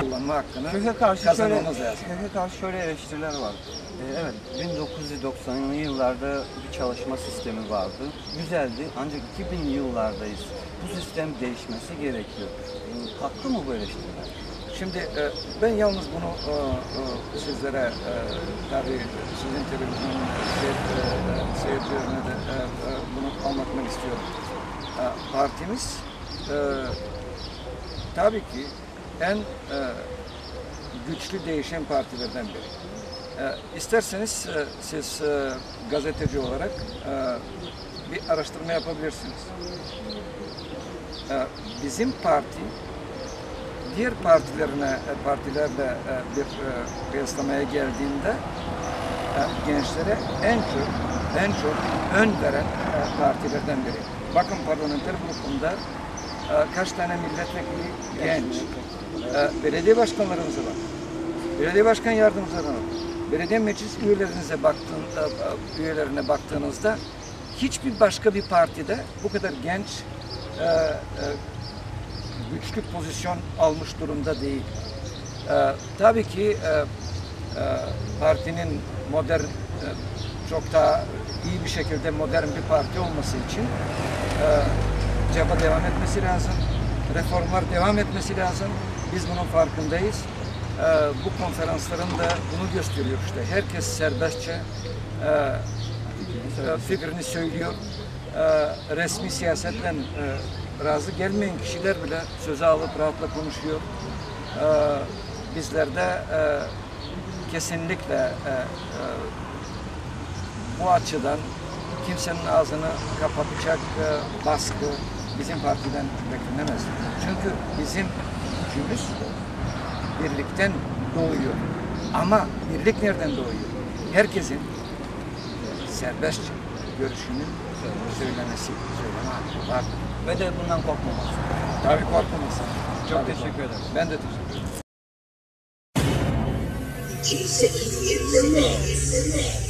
kullanma hakkını Köke karşı şöyle, kazanmamız lazım. köke karşı şöyle eleştiriler var. Ee, evet, 1990'lı yıllarda bir çalışma sistemi vardı. Güzeldi ancak 2000 yıllardayız. Bu sistem değişmesi gerekiyor. Ee, haklı mı bu eleştiriler? Şimdi e, ben yalnız bunu e, e, sizlere e, tabii sizin televizyon seyir- e, seyircilerine de e, e, bunu anlatmak istiyorum. E, partimiz e, tabii ki en e, güçlü değişen partilerden biri. E, isterseniz e, siz e, gazeteci olarak e, bir araştırma yapabilirsiniz. E, bizim parti diğer partilerine e, partilerle e, bir e, geldiğinde e, gençlere en çok en çok ön veren e, partilerden biri. Bakın parlamenter grubunda e, kaç tane milletvekili genç. E, belediye başkanlarımıza bak. Belediye başkan yardımcılarına bak. Belediye meclis üyelerinize baktığın, e, üyelerine baktığınızda hiçbir başka bir partide bu kadar genç güçlü pozisyon almış durumda değil. Tabii ki partinin modern, çok daha iyi bir şekilde modern bir parti olması için e, devam etmesi lazım. Reformlar devam etmesi lazım. Biz bunun farkındayız. E, bu konferansların da bunu gösteriyor işte. Herkes serbestçe e, e, fikrini söylüyor. Resmi siyasetle e, razı gelmeyen kişiler bile söze alıp rahatla konuşuyor. E, bizler de e, kesinlikle e, bu açıdan kimsenin ağzını kapatacak e, baskı bizim partiden beklenemez. Çünkü bizim gücümüz birlikten doğuyor. Ama birlik nereden doğuyor? Herkesin serbestçe görüşünün söylemesi, söyleme hakkı var. Ve de bundan korkmaması. Tabii korkmaması. Çok Tabii teşekkür ederim. Ben de teşekkür ederim. G6 in the mix.